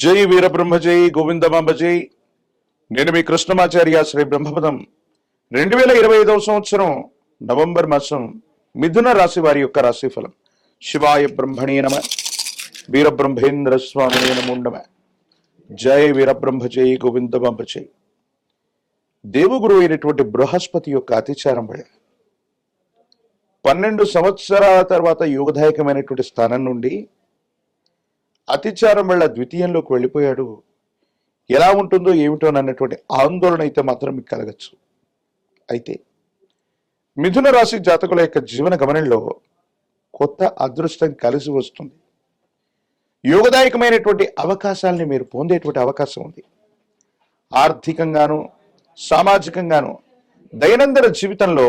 జై వీరబ్రహ్మ జై గోవిందమాంబ జై. నేను మీ కృష్ణమాచార్య శ్రీ బ్రహ్మపదం. రెండు వేల ఇరవై ఐదవ సంవత్సరం నవంబర్ మాసం మిథున రాశి వారి యొక్క రాశిఫలం. శివాయ బ్రహ్మణే నమ వీరబ్రహ్మేంద్ర స్వామినే నముండమ నమ. జై వీరబ్రహ్మ జై గోవిందమాంబ జై. దేవగురు అయినటువంటి బృహస్పతి యొక్క అతిచారం వల్ల పన్నెండు సంవత్సరాల తర్వాత యోగదాయకమైనటువంటి స్థానం నుండి అతిచారం వల్ల ద్వితీయంలోకి వెళ్ళిపోయాడు. ఎలా ఉంటుందో ఏమిటో అన్నటువంటి ఆందోళన అయితే మాత్రం మీకు కలగచ్చు. అయితే మిథున రాశి జాతకుల యొక్క జీవన గమనంలో కొత్త అదృష్టం కలిసి వస్తుంది. యోగదాయకమైనటువంటి అవకాశాలని మీరు పొందేటువంటి అవకాశం ఉంది. ఆర్థికంగాను సామాజికంగాను దైనందిన జీవితంలో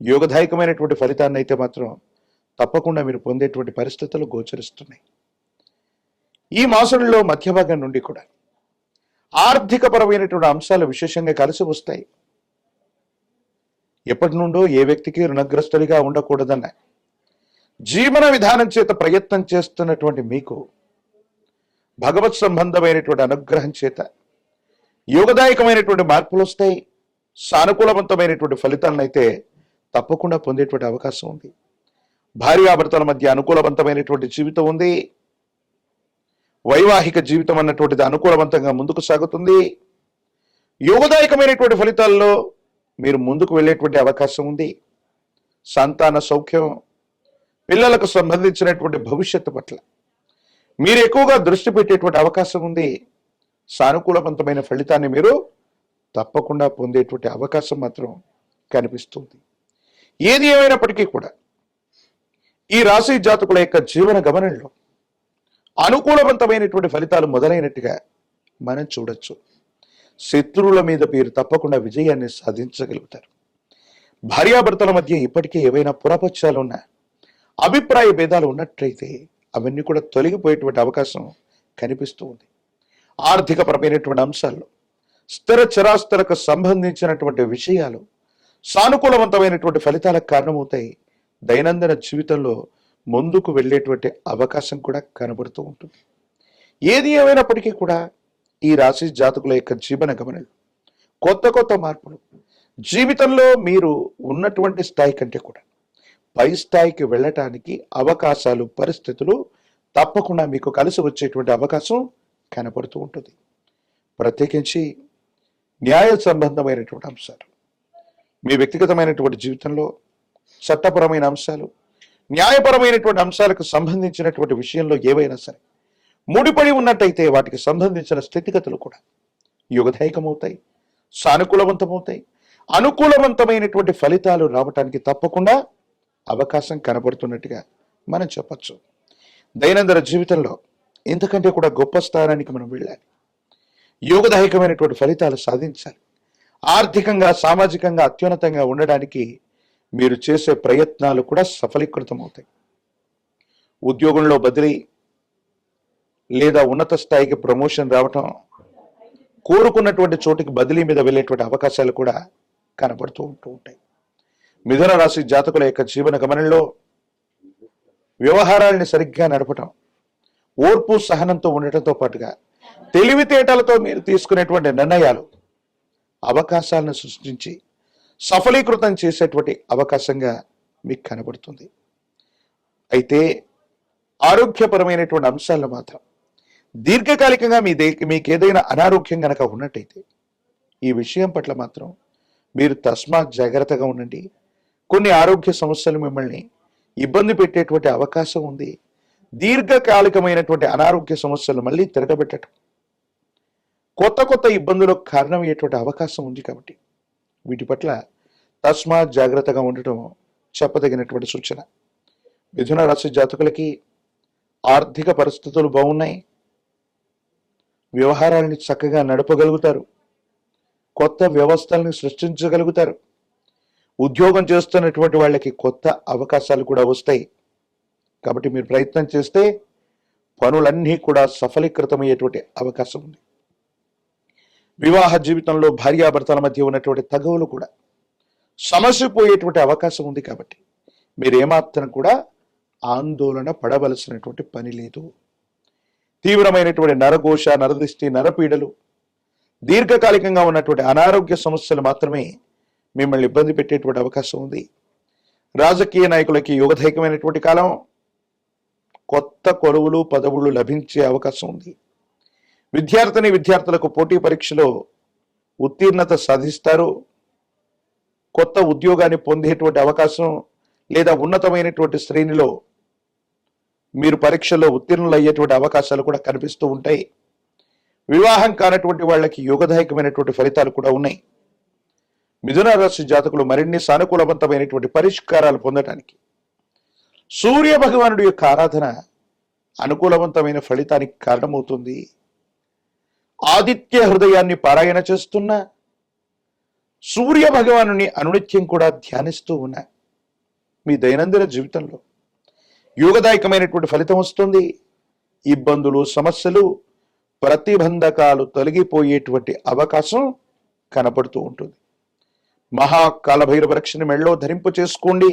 యోగదాయకమైనటువంటి ఫలితాన్ని అయితే మాత్రం తప్పకుండా మీరు పొందేటువంటి పరిస్థితులు గోచరిస్తున్నాయి. ఈ మాసంలో మధ్య భాగం నుండి కూడా ఆర్థికపరమైనటువంటి అంశాలు విశేషంగా కలిసి వస్తాయి. ఎప్పటి నుండో ఏ వ్యక్తికి రుణగ్రస్తుడిగా ఉండకూడదన్న జీవన విధానం చేత ప్రయత్నం చేస్తున్నటువంటి మీకు భగవత్ సంబంధమైనటువంటి అనుగ్రహం చేత యోగదాయకమైనటువంటి మార్పులు వస్తాయి. సానుకూలవంతమైనటువంటి ఫలితాలను అయితే తప్పకుండా పొందేటువంటి అవకాశం ఉంది. భార్యాభర్తల మధ్య అనుకూలవంతమైనటువంటి జీవితం ఉంది. వైవాహిక జీవితం అన్నటువంటిది అనుకూలవంతంగా ముందుకు సాగుతుంది. యోగదాయకమైనటువంటి ఫలితాల్లో మీరు ముందుకు వెళ్ళేటువంటి అవకాశం ఉంది. సంతాన సౌఖ్యం పిల్లలకు సంబంధించినటువంటి భవిష్యత్తు పట్ల మీరు ఎక్కువగా దృష్టి పెట్టేటువంటి అవకాశం ఉంది. సానుకూలవంతమైన ఫలితాన్ని మీరు తప్పకుండా పొందేటువంటి అవకాశం మాత్రం కనిపిస్తుంది. ఏది ఏమైనప్పటికీ కూడా ఈ రాశి జాతకుల యొక్క జీవన గమనంలో అనుకూలవంతమైనటువంటి ఫలితాలు మొదలైనట్టుగా మనం చూడొచ్చు. శత్రువుల మీద మీరు తప్పకుండా విజయాన్ని సాధించగలుగుతారు. భార్యాభర్తల మధ్య ఇప్పటికే ఏవైనా పురపక్షాలు ఉన్నా అభిప్రాయ భేదాలు ఉన్నట్లయితే అవన్నీ కూడా తొలగిపోయేటువంటి అవకాశం కనిపిస్తూ ఉంది. ఆర్థికపరమైనటువంటి అంశాల్లో స్థిర చరాస్తులకు సంబంధించినటువంటి విషయాలు సానుకూలవంతమైనటువంటి ఫలితాలకు కారణమవుతాయి. దైనందిన జీవితంలో ముందుకు వెళ్ళేటువంటి అవకాశం కూడా కనబడుతూ ఉంటుంది. ఏది ఏమైనప్పటికీ కూడా ఈ రాశి జాతకుల యొక్క జీవన గమనం కొత్త కొత్త మార్పులు జీవితంలో మీరు ఉన్నటువంటి స్థాయి కంటే కూడా పై స్థాయికి వెళ్ళటానికి అవకాశాలు పరిస్థితులు తప్పకుండా మీకు కలిసి వచ్చేటువంటి అవకాశం కనపడుతూ ఉంటుంది. ప్రత్యేకించి న్యాయ సంబంధమైనటువంటి అంశాలు మీ వ్యక్తిగతమైనటువంటి జీవితంలో చట్టపరమైన అంశాలు న్యాయపరమైనటువంటి అంశాలకు సంబంధించినటువంటి విషయంలో ఏవైనా సరే ముడిపడి ఉన్నట్టయితే వాటికి సంబంధించిన స్థితిగతులు కూడా యుగధైకమవుతాయి సానుకూలవంతమవుతాయి. అనుకూలవంతమైనటువంటి ఫలితాలు రావటానికి తప్పకుండా అవకాశం కనబడుతున్నట్టుగా మనం చెప్పచ్చు. దైనందిన జీవితంలో ఇంతకంటే కూడా గొప్ప స్థానానికి మనం వెళ్ళాలి. యోగదాయకమైనటువంటి ఫలితాలు సాధించాలి. ఆర్థికంగా సామాజికంగా అత్యున్నతంగా ఉండడానికి మీరు చేసే ప్రయత్నాలు కూడా సఫలీకృతమవుతాయి. ఉద్యోగంలో బదిలీ లేదా ఉన్నత స్థాయికి ప్రమోషన్ రావటం కోరుకున్నటువంటి చోటికి బదిలీ మీద వెళ్ళేటువంటి అవకాశాలు కూడా కనబడుతూ ఉంటూ ఉంటాయి. మిథున రాశి జాతకుల యొక్క జీవన గమనంలో వ్యవహారాల్ని సరిగ్గా నడపటం ఓర్పు సహనంతో ఉండటంతో పాటుగా తెలివితేటలతో మీరు తీసుకునేటువంటి నిర్ణయాలు అవకాశాలను సృష్టించి సఫలీకృతం చేసేటువంటి అవకాశంగా మీకు కనబడుతుంది. అయితే ఆరోగ్యపరమైనటువంటి అంశాల్లో మాత్రం దీర్ఘకాలికంగా మీ దే మీకు ఏదైనా అనారోగ్యం కనుక ఉన్నట్టయితే ఈ విషయం పట్ల మాత్రం మీరు తస్మాత్ జాగ్రత్తగా ఉండండి. కొన్ని ఆరోగ్య సమస్యలు మిమ్మల్ని ఇబ్బంది పెట్టేటువంటి అవకాశం ఉంది. దీర్ఘకాలికమైనటువంటి అనారోగ్య సమస్యలు మళ్ళీ తిరగబెట్టడం కొత్త కొత్త ఇబ్బందులకు కారణమయ్యేటువంటి అవకాశం ఉంది కాబట్టి వీటి పట్ల తస్మాత్ జాగ్రత్తగా ఉండటం చెప్పదగినటువంటి సూచన. మిథున రాశి జాతకులకి ఆర్థిక పరిస్థితులు బాగున్నాయి. వ్యవహారాలని చక్కగా నడపగలుగుతారు. కొత్త వ్యవస్థల్ని సృష్టించగలుగుతారు. ఉద్యోగం చేస్తున్నటువంటి వాళ్ళకి కొత్త అవకాశాలు కూడా వస్తాయి. కాబట్టి మీరు ప్రయత్నం చేస్తే పనులన్నీ కూడా సఫలీకృతమయ్యేటువంటి అవకాశం ఉంది. వివాహ జీవితంలో భార్యాభర్తల మధ్య ఉన్నటువంటి తగవులు కూడా సమస్య పోయేటువంటి అవకాశం ఉంది కాబట్టి మీరు ఏమాత్రం కూడా ఆందోళన పడవలసినటువంటి పని లేదు. తీవ్రమైనటువంటి నరఘోష నరదృష్టి నరపీడలు దీర్ఘకాలికంగా ఉన్నటువంటి అనారోగ్య సమస్యలు మాత్రమే మిమ్మల్ని ఇబ్బంది పెట్టేటువంటి అవకాశం ఉంది. రాజకీయ నాయకులకి యుగధైకమైనటువంటి కాలం కొత్త కొలువులు పదవులు లభించే అవకాశం ఉంది. విద్యార్థిని విద్యార్థులకు పోటీ పరీక్షలో ఉత్తీర్ణత సాధిస్తారు. కొత్త ఉద్యోగాన్ని పొందేటువంటి అవకాశం లేదా ఉన్నతమైనటువంటి శ్రేణిలో మీరు పరీక్షల్లో ఉత్తీర్ణులు అయ్యేటువంటి అవకాశాలు కూడా కనిపిస్తూ ఉంటాయి. వివాహం కానటువంటి వాళ్ళకి యోగదాయకమైనటువంటి ఫలితాలు కూడా ఉన్నాయి. మిథున రాశి జాతకులు మరిన్ని సానుకూలవంతమైనటువంటి పరిష్కారాలు పొందడానికి సూర్య భగవానుడి యొక్క ఆరాధన అనుకూలవంతమైన ఫలితానికి కారణమవుతుంది. ఆదిత్య హృదయాన్ని పారాయణ చేస్తున్న సూర్య భగవానుని అనునిత్యం కూడా ధ్యానిస్తూ ఉన్నా మీ దైనందిన జీవితంలో యోగదాయకమైనటువంటి ఫలితం వస్తుంది. ఇబ్బందులు సమస్యలు ప్రతిబంధకాలు తొలగిపోయేటువంటి అవకాశం కనపడుతూ ఉంటుంది. మహాకాలభైరవ రక్షణ మెళ్ళో ధరింపు చేసుకోండి.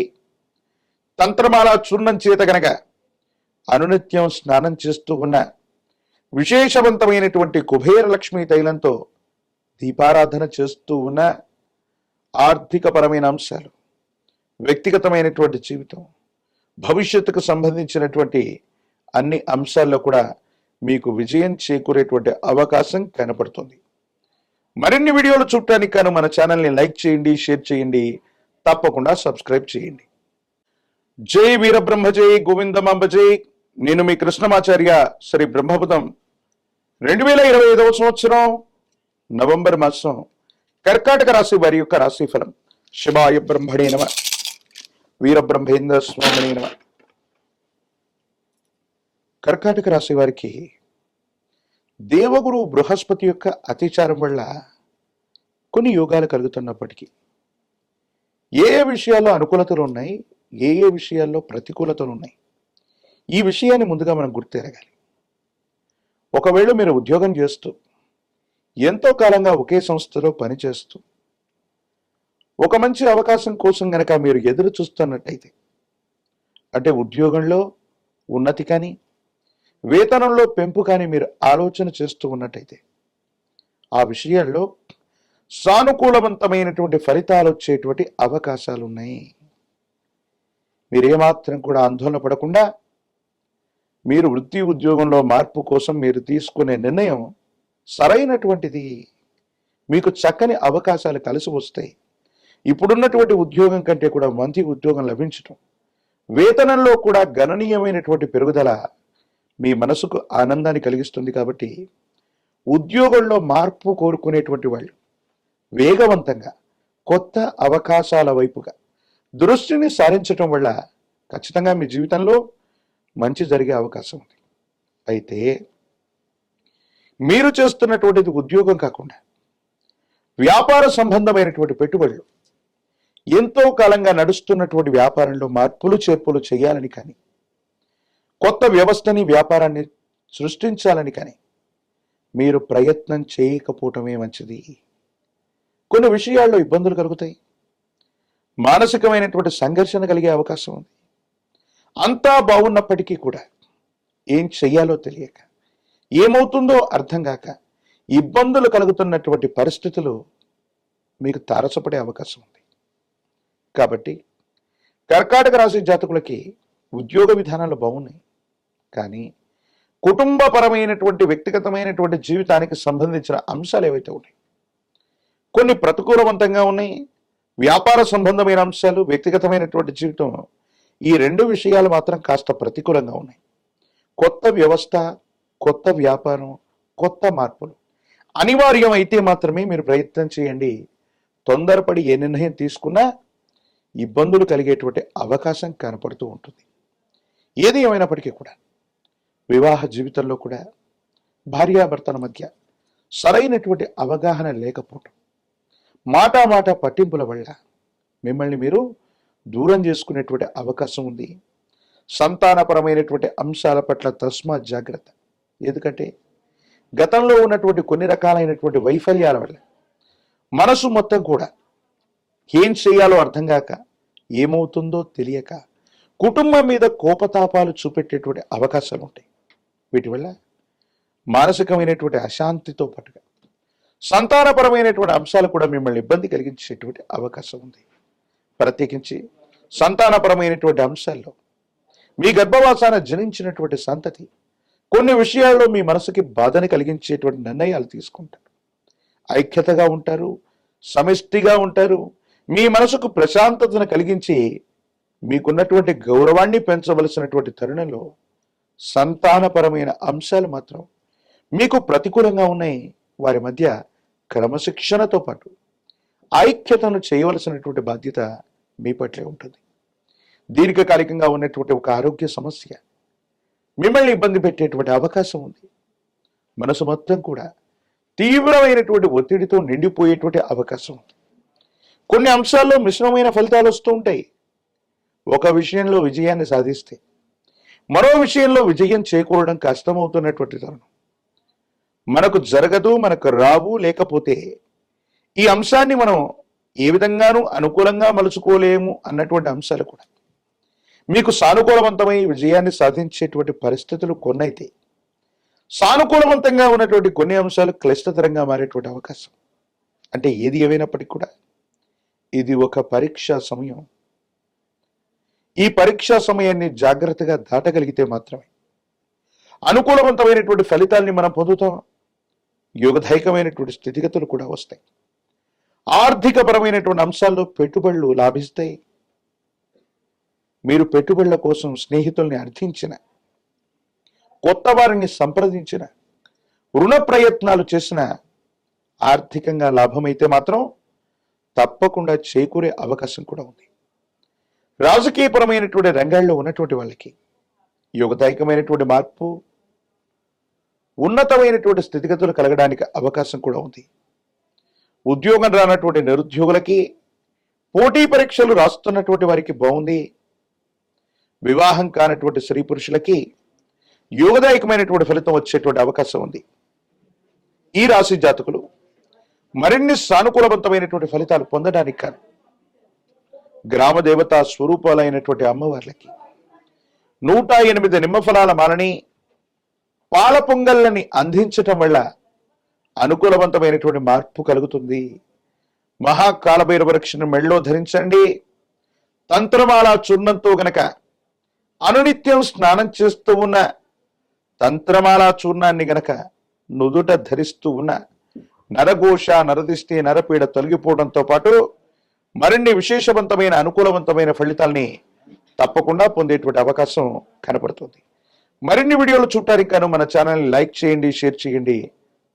తంత్రమాల చూర్ణం చేత గనక అనునిత్యం స్నానం చేస్తూ ఉన్న విశేషవంతమైనటువంటి కుబేర లక్ష్మి తైలంతో దీపారాధన చేస్తూ ఉన్న ఆర్థికపరమైన అంశాలు వ్యక్తిగతమైనటువంటి జీవితం భవిష్యత్తుకు సంబంధించినటువంటి అన్ని అంశాల్లో కూడా మీకు విజయం చేకూరేటువంటి అవకాశం కనపడుతుంది. మరిన్ని వీడియోలు చూడటానికి కాను మన ఛానల్ని లైక్ చేయండి షేర్ చేయండి తప్పకుండా సబ్స్క్రైబ్ చేయండి. జై వీరబ్రహ్మ జై గోవిందమాంబ జై. నేను మీ కృష్ణమాచార్య శ్రీ బ్రహ్మపదం. రెండు వేల ఇరవై ఐదవ సంవత్సరం నవంబర్ మాసం కర్కాటక రాశి వారి యొక్క రాశి ఫలం. శివాయ బ్రహ్మణే నమ. వీరబ్రహ్మేంద్ర స్వామినే నమ. కర్కాటక రాశి వారికి దేవగురు బృహస్పతి యొక్క అతిచారం వల్ల కొన్ని యోగాలు కలుగుతున్నప్పటికీ ఏ ఏ విషయాల్లో అనుకూలతలు ఉన్నాయి ఏ ఏ విషయాల్లో ప్రతికూలతలు ఉన్నాయి ఈ విషయాన్ని ముందుగా మనం గుర్తెరగాలి ఒకవేళ మీరు ఉద్యోగం చేస్తూ ఎంతో కాలంగా ఒకే సంస్థలో పనిచేస్తూ ఒక మంచి అవకాశం కోసం గనక మీరు ఎదురు చూస్తున్నట్టయితే అంటే ఉద్యోగంలో ఉన్నతి కానీ వేతనంలో పెంపు కానీ మీరు ఆలోచన చేస్తూ ఉన్నట్టయితే ఆ విషయాల్లో సానుకూలవంతమైనటువంటి ఫలితాలు వచ్చేటువంటి అవకాశాలు ఉన్నాయి మీరేమాత్రం కూడా ఆందోళన పడకుండా మీరు వృత్తి ఉద్యోగంలో మార్పు కోసం మీరు తీసుకునే నిర్ణయం సరైనటువంటిది. మీకు చక్కని అవకాశాలు కలిసి వస్తాయి. ఇప్పుడున్నటువంటి ఉద్యోగం కంటే కూడా మంచి ఉద్యోగం లభించటం వేతనంలో కూడా గణనీయమైనటువంటి పెరుగుదల మీ మనసుకు ఆనందాన్ని కలిగిస్తుంది కాబట్టి ఉద్యోగంలో మార్పు కోరుకునేటువంటి వాళ్ళు వేగవంతంగా కొత్త అవకాశాల వైపుగా దృష్టిని సారించటం వల్ల ఖచ్చితంగా మీ జీవితంలో మంచి జరిగే అవకాశం ఉంది. అయితే మీరు చేస్తున్నటువంటిది ఉద్యోగం కాకుండా వ్యాపార సంబంధమైనటువంటి పెట్టుబడులు ఎంతో కాలంగా నడుస్తున్నటువంటి వ్యాపారంలో మార్పులు చేర్పులు చేయాలని కానీ కొత్త వ్యవస్థని వ్యాపారాన్ని సృష్టించాలని కానీ మీరు ప్రయత్నం చేయకపోవటమే మంచిది. కొన్ని విషయాల్లో ఇబ్బందులు కలుగుతాయి. మానసికమైనటువంటి సంఘర్షణ కలిగే అవకాశం ఉంది. అంతా బాగున్నప్పటికీ కూడా ఏం చెయ్యాలో తెలియక ఏమవుతుందో అర్థం కాక ఇబ్బందులు కలుగుతున్నటువంటి పరిస్థితులు మీకు తారసపడే అవకాశం ఉంది. కాబట్టి కర్కాటక రాశి జాతకులకి ఉద్యోగ విధానాలు బాగున్నాయి. కానీ కుటుంబపరమైనటువంటి వ్యక్తిగతమైనటువంటి జీవితానికి సంబంధించిన అంశాలు ఏవైతే ఉన్నాయి కొన్ని ప్రతికూలవంతంగా ఉన్నాయి. వ్యాపార సంబంధమైన అంశాలు వ్యక్తిగతమైనటువంటి జీవితం ఈ రెండు విషయాలు మాత్రం కాస్త ప్రతికూలంగా ఉన్నాయి. కొత్త వ్యవస్థ కొత్త వ్యాపారం కొత్త మార్పులు. అనివార్యం అయితే మాత్రమే మీరు ప్రయత్నం చేయండి. తొందరపడి ఏ నిర్ణయం తీసుకున్నా ఇబ్బందులు కలిగేటువంటి అవకాశం కనపడుతూ ఉంటుంది. ఏది ఏమైనప్పటికీ కూడా వివాహ జీవితంలో కూడా భార్యాభర్తల మధ్య సరైనటువంటి అవగాహన లేకపోవటం మాట మాట పట్టింపుల వల్ల మిమ్మల్ని మీరు దూరం చేసుకునేటువంటి అవకాశం ఉంది. సంతానపరమైనటువంటి అంశాల పట్ల తస్మా జాగ్రత్త. ఎందుకంటే గతంలో ఉన్నటువంటి కొన్ని రకాలైనటువంటి వైఫల్యాల వల్ల మనసు మొత్తం కూడా ఏం చేయాలో అర్థం కాక ఏమవుతుందో తెలియక కుటుంబం మీద కోపతాపాలు చూపెట్టేటువంటి అవకాశాలు ఉంటాయి. వీటి వల్ల మానసికమైనటువంటి అశాంతితో పాటుగా సంతానపరమైనటువంటి అంశాలు కూడా మిమ్మల్ని ఇబ్బంది కలిగించేటువంటి అవకాశం ఉంది. ప్రత్యేకించి సంతానపరమైనటువంటి అంశాల్లో మీ గర్భవాసాన జనించినటువంటి సంతతి కొన్ని విషయాల్లో మీ మనసుకి బాధని కలిగించేటువంటి నిర్ణయాలు తీసుకుంటారు. ఐక్యతగా ఉంటారు సమిష్టిగా ఉంటారు. మీ మనసుకు ప్రశాంతతను కలిగించి మీకున్నటువంటి గౌరవాన్ని పెంచవలసినటువంటి తరుణంలో సంతానపరమైన అంశాలు మాత్రం మీకు ప్రతికూలంగా ఉన్నాయి. వారి మధ్య క్రమశిక్షణతో పాటు ఐక్యతను చేయవలసినటువంటి బాధ్యత మీ పట్లే ఉంటుంది. దీర్ఘకాలికంగా ఉన్నటువంటి ఒక ఆరోగ్య సమస్య. మిమ్మల్ని ఇబ్బంది పెట్టేటువంటి అవకాశం ఉంది. మనసు మొత్తం కూడా తీవ్రమైనటువంటి ఒత్తిడితో నిండిపోయేటువంటి అవకాశం ఉంది. కొన్ని అంశాల్లో మిశ్రమమైన ఫలితాలు వస్తూ ఉంటాయి. ఒక విషయంలో విజయాన్ని సాధిస్తే మరో విషయంలో విజయం చేకూరడం కష్టమవుతున్నటువంటి తరుణం. మనకు జరగదు మనకు రావు లేకపోతే ఈ అంశాన్ని మనం ఏ విధంగానూ అనుకూలంగా మలుచుకోలేము అన్నటువంటి అంశాలు కూడా. మీకు సానుకూలవంతమై విజయాన్ని సాధించేటువంటి పరిస్థితులు కొన్నైతే సానుకూలవంతంగా ఉన్నటువంటి కొన్ని అంశాలు క్లిష్టతరంగా మారేటువంటి అవకాశం. అంటే ఏది ఏమైనప్పటికీ కూడా ఇది ఒక పరీక్షా సమయం. ఈ పరీక్షా సమయాన్ని జాగ్రత్తగా దాటగలిగితే మాత్రమే అనుకూలవంతమైనటువంటి ఫలితాల్ని మనం పొందుతాం. యోగదాయకమైనటువంటి స్థితిగతులు కూడా వస్తాయి. ఆర్థికపరమైనటువంటి అంశాల్లో పెట్టుబడులు లాభిస్తాయి. మీరు పెట్టుబడుల కోసం స్నేహితుల్ని అర్థించిన కొత్త వారిని సంప్రదించిన రుణ ప్రయత్నాలు చేసిన ఆర్థికంగా లాభమైతే మాత్రం తప్పకుండా చేకూరే అవకాశం కూడా ఉంది. రాజకీయపరమైనటువంటి రంగాల్లో ఉన్నటువంటి వాళ్ళకి యోగదాయకమైనటువంటి మార్పు ఉన్నతమైనటువంటి స్థితిగతులు కలగడానికి అవకాశం కూడా ఉంది. ఉద్యోగం రానటువంటి నిరుద్యోగులకి పోటీ పరీక్షలు రాస్తున్నటువంటి వారికి బాగుంది. వివాహం కానటువంటి స్త్రీ పురుషులకి యోగదాయకమైనటువంటి ఫలితం వచ్చేటువంటి అవకాశం ఉంది. ఈ రాశి జాతకులు మరిన్ని సానుకూలవంతమైనటువంటి ఫలితాలు పొందడానికి కాదు. గ్రామ దేవతా స్వరూపాలైనటువంటి అమ్మవార్లకి నూట ఎనిమిది నిమ్మఫలాల మాలని పాల పొంగళ్ళని అందించటం వల్ల అనుకూలవంతమైనటువంటి మార్పు కలుగుతుంది. మహాకాలభైరవ రక్షణ మెళ్ళో ధరించండి. తంత్రమాల చూర్ణంతో గనక అనునిత్యం స్నానం చేస్తూ ఉన్న తంత్రమాల చూర్ణాన్ని గనక నుదుట ధరిస్తూ ఉన్న నరఘోష నరదిష్టి నరపీడ తొలగిపోవడంతో పాటు మరిన్ని విశేషవంతమైన అనుకూలవంతమైన ఫలితాల్ని తప్పకుండా పొందేటువంటి అవకాశం కనపడుతుంది. మరిన్ని వీడియోలు చూడటానికి గాను మన ఛానల్ని లైక్ చేయండి షేర్ చేయండి.